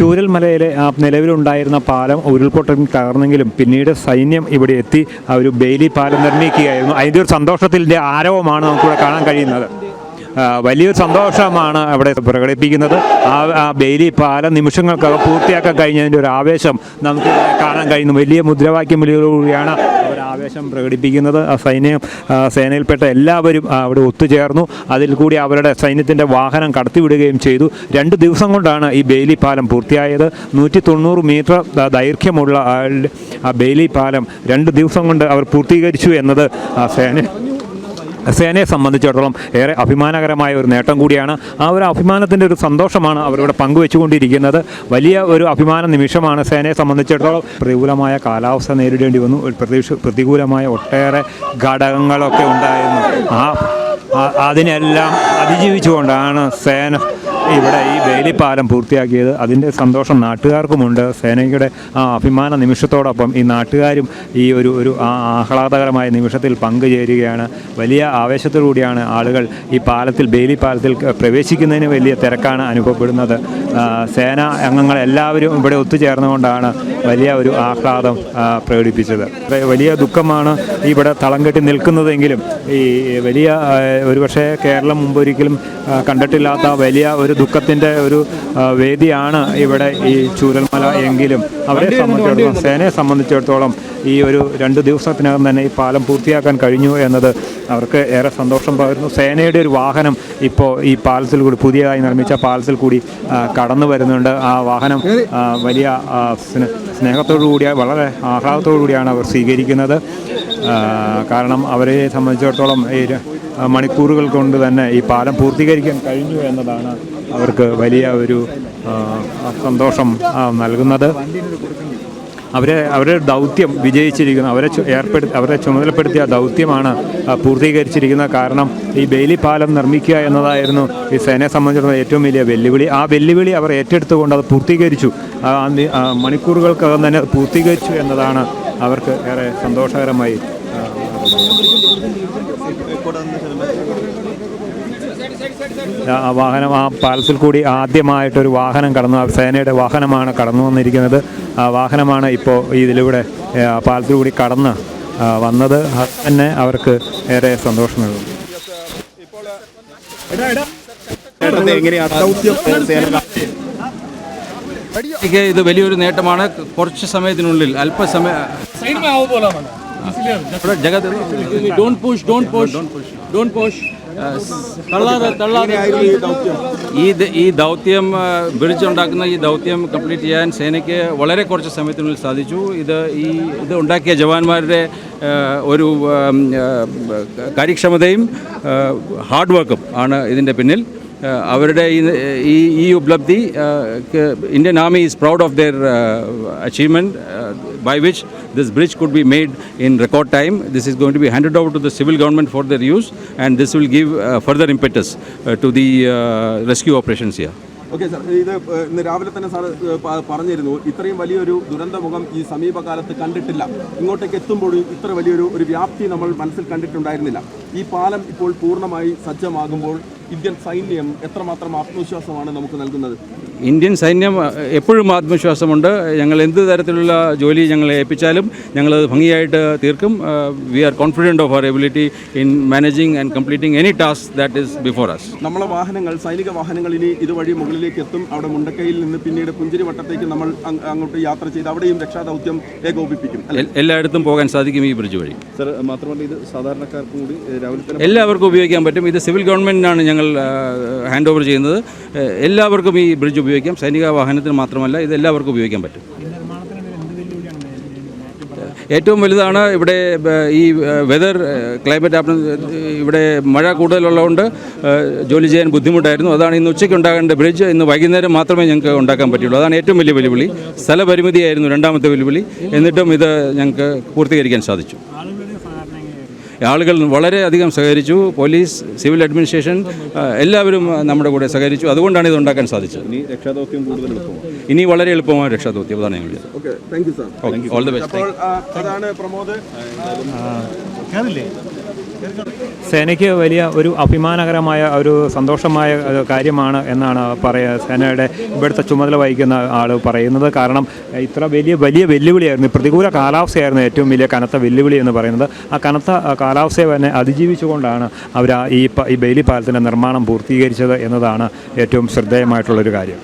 ചൂരൽമലയിലെ ആ നിലവിലുണ്ടായിരുന്ന പാലം ഉരുൾപൊട്ടൽ തകർന്നെങ്കിലും പിന്നീട് സൈന്യം ഇവിടെ എത്തി ആ ഒരു ബെയിലി പാലം നിർമ്മിക്കുകയായിരുന്നു. അതിന്റെ ഒരു സന്തോഷത്തിന്റെ ആരവമാണ് നമുക്കിവിടെ കാണാൻ കഴിയുന്നത്. വലിയൊരു സന്തോഷമാണ് അവിടെ പ്രകടിപ്പിക്കുന്നത്. ആ ആ ബെയിലി പാലം നിമിഷങ്ങൾക്കകം പൂർത്തിയാക്കാൻ കഴിഞ്ഞതിന്റെ ഒരു ആവേശം നമുക്ക് കാണാൻ കഴിയുന്നു. വലിയ മുദ്രാവാക്യം അവർ ആവേശം പ്രകടിപ്പിക്കുന്നത് സൈന്യം സേനയിൽപ്പെട്ട എല്ലാവരും അവിടെ ഒത്തുചേർന്നു. അതിൽ കൂടി അവരുടെ സൈന്യത്തിന്റെ വാഹനം കടത്തിവിടുകയും ചെയ്തു. രണ്ട് ദിവസം കൊണ്ടാണ് ഈ ബെയിലി പാലം പൂർത്തിയായത്. നൂറ്റി തൊണ്ണൂറ് മീറ്റർ ദൈർഘ്യമുള്ള ആ ബേലി പാലം രണ്ട് ദിവസം കൊണ്ട് അവർ പൂർത്തീകരിച്ചു എന്നത് സേന സേനയെ സംബന്ധിച്ചിടത്തോളം ഏറെ അഭിമാനകരമായ ഒരു നേട്ടം കൂടിയാണ്. ആ ഒരു അഭിമാനത്തിന്റെ ഒരു സന്തോഷമാണ് അവരിവിടെ പങ്കുവെച്ചുകൊണ്ടിരിക്കുന്നത്. വലിയ ഒരു അഭിമാന നിമിഷമാണ് സേനയെ സംബന്ധിച്ചിടത്തോളം. പ്രതികൂലമായ കാലാവസ്ഥ നേരിടേണ്ടി വന്നു. പ്രതീക്ഷ പ്രതികൂലമായ ഒട്ടേറെ ഘടകങ്ങളൊക്കെ ഉണ്ടായിരുന്നു. ആ- അതിനെല്ലാം അതിജീവിച്ചുകൊണ്ടാണ് സേന ഇവിടെ ഈ വേലിപ്പാലം പാലം പൂർത്തിയാക്കിയത് അതിന്റെ സന്തോഷം നാട്ടുകാർക്കുമുണ്ട്. സേനയുടെ ആ അഭിമാന നിമിഷത്തോടൊപ്പം ഈ നാട്ടുകാരും ഈ ഒരു ഒരു ആഹ്ലാദകരമായ നിമിഷത്തിൽ പങ്കുചേരുകയാണ്. വലിയ ആവേശത്തോടുകൂടിയാണ് ആളുകൾ ഈ പാലത്തിൽ ബേലി പാലത്തിൽ പ്രവേശിക്കുന്നതിന് വലിയ തിരക്കാണ് അനുഭവപ്പെടുന്നത്. സേന അംഗങ്ങൾ എല്ലാവരും ഇവിടെ ഒത്തുചേർന്നുകൊണ്ടാണ് വലിയ ഒരു ആഹ്ലാദം പ്രകടിപ്പിച്ചത്. വലിയ ദുഃഖമാണ് ഇവിടെ തളം കെട്ടി നിൽക്കുന്നതെങ്കിലും ഈ വലിയ ഒരുപക്ഷേ കേരളം മുമ്പൊരിക്കലും കണ്ടിട്ടില്ലാത്ത വലിയ ഒരു ദുഃഖത്തിന്റെ ഒരു വേദിയാണ് ഇവിടെ ഈ ചൂരൽമല എങ്കിലും. അവരെ സംബന്ധിച്ചിടത്തോളം സേനയെ സംബന്ധിച്ചിടത്തോളം ഈ ഒരു രണ്ട് ദിവസത്തിനകം തന്നെ ഈ പാലം പൂർത്തിയാക്കാൻ കഴിഞ്ഞു എന്നത് അവർക്ക് ഏറെ സന്തോഷം പകരുന്നു. സേനയുടെ ഒരു വാഹനം ഇപ്പോൾ ഈ പാലത്തിൽ കൂടി പുതിയതായി നിർമ്മിച്ച പാലത്തിൽ കൂടി കടന്നു വരുന്നുണ്ട്. ആ വാഹനം വലിയ സ്നേഹത്തോടു കൂടിയ വളരെ ആഹ്ലാദത്തോടു കൂടിയാണ് അവർ സ്വീകരിക്കുന്നത്. കാരണം അവരെ സംബന്ധിച്ചിടത്തോളം ഈ മണിക്കൂറുകൾ കൊണ്ട് തന്നെ ഈ പാലം പൂർത്തീകരിക്കാൻ കഴിഞ്ഞു എന്നതാണ് അവർക്ക് വലിയ ഒരു സന്തോഷം നൽകുന്നത്. അവരെ അവരുടെ ദൗത്യം വിജയിച്ചിരിക്കുന്നു അവരെ ഏർപ്പെടുത്തി അവരെ ചുമതലപ്പെടുത്തിയ ദൗത്യമാണ് പൂർത്തീകരിച്ചിരിക്കുന്നത് കാരണം ഈ ബെയിലി പാലം നിർമ്മിക്കുക എന്നതായിരുന്നു ഈ സേനയെ സംബന്ധിച്ചിടത്തോളം ഏറ്റവും വലിയ വെല്ലുവിളി. ആ വെല്ലുവിളി അവർ ഏറ്റെടുത്തുകൊണ്ട് അത് പൂർത്തീകരിച്ചു. മണിക്കൂറുകൾക്കകം തന്നെ പൂർത്തീകരിച്ചു എന്നതാണ് അവർക്ക് ഏറെ സന്തോഷകരമായി വാഹനം ആ പാലസിൽ കൂടി ആദ്യമായിട്ടൊരു വാഹനം കടന്നു. ആ സേനയുടെ വാഹനമാണ് കടന്നു വന്നിരിക്കുന്നത്. ആ വാഹനമാണ് ഇപ്പോൾ ഇതിലൂടെ പാലസിൽ കൂടി കടന്ന് വന്നത്. അത് തന്നെ അവർക്ക് ഏറെ സന്തോഷം നൽകുന്നു എനിക്ക് ഇത് വലിയൊരു നേട്ടമാണ്. കുറച്ച് സമയത്തിനുള്ളിൽ അല്പസമയ ജഗത് don't push don't push don't push ഈ ഈ ദൗത്യം ബ്രിഡ്ജ് ഉണ്ടാക്കുന്ന ഈ ദൗത്യം കംപ്ലീറ്റ് ചെയ്യാൻ സേനയ്ക്ക് വളരെ കുറച്ച് സമയത്തിനുള്ളിൽ സാധിച്ചു. ഇത് ഈ ഇത് ഉണ്ടാക്കിയ ജവാന്മാരുടെ ഒരു കാര്യക്ഷമതയും ഹാർഡ് വർക്കും ആണ് ഇതിന്റെ പിന്നിൽ. അവരുടെ ഈ ഈ ഉപലബ്ധി Indian army is proud of their achievement by which this bridge could be made in record time this is going to be handed over to the civil government for their use and this will give further impetus to the rescue operations here okay sir ഇത് ഇന്ന് രാവിലെ തന്നെ sir പറഞ്ഞിരുന്നു. ഇത്രയും വലിയൊരു ദുരന്തമുഖം ഈ സമീപകാലത്ത് കണ്ടിട്ടില്ല. ഇങ്ങോട്ടേക്ക് എത്തുമ്പോഴും ഇത്ര വലിയൊരു ഒരു വ്യാപ്തി നമ്മൾ മനസ്സിൽ കണ്ടിട്ടുണ്ടായിരുന്നില്ല. ഈ പാലം ഇപ്പോൾ പൂർണമായി സജ്ജമാകുമ്പോൾ ഇന്ത്യൻ സൈന്യം എത്രമാത്രം ആത്മവിശ്വാസമാണ് നമുക്ക് നൽകുന്നത്? ഇന്ത്യൻ സൈന്യം എപ്പോഴും ആത്മവിശ്വാസമുണ്ട്. ഞങ്ങൾ എന്ത് തരത്തിലുള്ള ജോലി ഞങ്ങളെ ഏൽപ്പിച്ചാലും ഞങ്ങളത് ഭംഗിയായിട്ട് തീർക്കും. We are confident of our ability in managing and completing any task that is before us നമ്മളെ വാഹനങ്ങൾ സൈനിക വാഹനങ്ങൾ ഇനി ഇതുവഴി മുകളിലേക്ക് എത്തും. അവിടെ മുണ്ടക്കയിൽ നിന്ന് പിന്നീട് പുഞ്ചിരി വട്ടത്തേക്ക് നമ്മൾ അങ്ങോട്ട് യാത്ര ചെയ്ത് അവിടെയും രക്ഷാദൗത്യം ഏകോപിപ്പിക്കും എല്ലായിടത്തും പോകാൻ സാധിക്കും ഈ ബ്രിഡ്ജ് വഴി. സർ മാത്രമല്ല ഇത് സാധാരണക്കാർക്കും കൂടി എല്ലാവർക്കും ഉപയോഗിക്കാൻ പറ്റും. ഇത് സിവിൽ ഗവൺമെന്റിനാണ് ഞങ്ങൾ ഹാൻഡ് ഓവർ ചെയ്യുന്നത്. എല്ലാവർക്കും ഈ ബ്രിഡ്ജ് ഉപയോഗിക്കാം. സൈനിക വാഹനത്തിന് മാത്രമല്ല ഇത് എല്ലാവർക്കും ഉപയോഗിക്കാൻ പറ്റും. ഏറ്റവും വലുതാണ് ഇവിടെ ഈ വെതർ ക്ലൈമറ്റ് ആപ്പ് ഇവിടെ മഴ കൂടുതലുള്ളതുകൊണ്ട് ജോലി ചെയ്യാൻ ബുദ്ധിമുട്ടായിരുന്നു. അതാണ് ഇന്ന് ഉച്ചയ്ക്ക് ഉണ്ടാകേണ്ട ബ്രിഡ്ജ്. ഇന്ന് വൈകുന്നേരം മാത്രമേ ഞങ്ങൾക്ക് ഉണ്ടാക്കാൻ പറ്റുള്ളൂ. അതാണ് ഏറ്റവും വലിയ വെല്ലുവിളി. സ്ഥലപരിമിതിയായിരുന്നു രണ്ടാമത്തെ വെല്ലുവിളി. എന്നിട്ടും ഇത് ഞങ്ങൾക്ക് പൂർത്തീകരിക്കാൻ സാധിച്ചു. ആളുകൾ വളരെയധികം സഹകരിച്ചു. പോലീസ് സിവിൽ അഡ്മിനിസ്ട്രേഷൻ എല്ലാവരും നമ്മുടെ കൂടെ സഹകരിച്ചു. അതുകൊണ്ടാണ് ഇത് ഉണ്ടാക്കാൻ സാധിച്ചത്. ഇനി രക്ഷാദൗത്യം കൂടുതൽ എളുപ്പമാണ്? ഇനി വളരെ എളുപ്പമായ രക്ഷാദൗത്യം. അതാണ് ഞങ്ങൾ ചെയ്തത്. Okay thank you sir. All the best. അതാണ് പ്രമോദ്. സേനയ്ക്ക് വലിയ ഒരു അഭിമാനകരമായ ഒരു സന്തോഷമായ കാര്യമാണ് എന്നാണ് പറയുക സേനയുടെ ഇവിടുത്തെ ചുമതല വഹിക്കുന്ന ആൾ പറയുന്നത്. കാരണം ഇത്ര വലിയ വലിയ വെല്ലുവിളിയായിരുന്നു. പ്രതികൂല കാലാവസ്ഥയായിരുന്നു ഏറ്റവും വലിയ കനത്ത വെല്ലുവിളി എന്ന് പറയുന്നത്. ആ കനത്ത കാലാവസ്ഥയെ തന്നെ അതിജീവിച്ചുകൊണ്ടാണ് അവർ ഈ ഈ ബെയിലി പാലത്തിന്റെ നിർമ്മാണം പൂർത്തീകരിച്ചത് എന്നതാണ് ഏറ്റവും ശ്രദ്ധേയമായിട്ടുള്ളൊരു കാര്യം.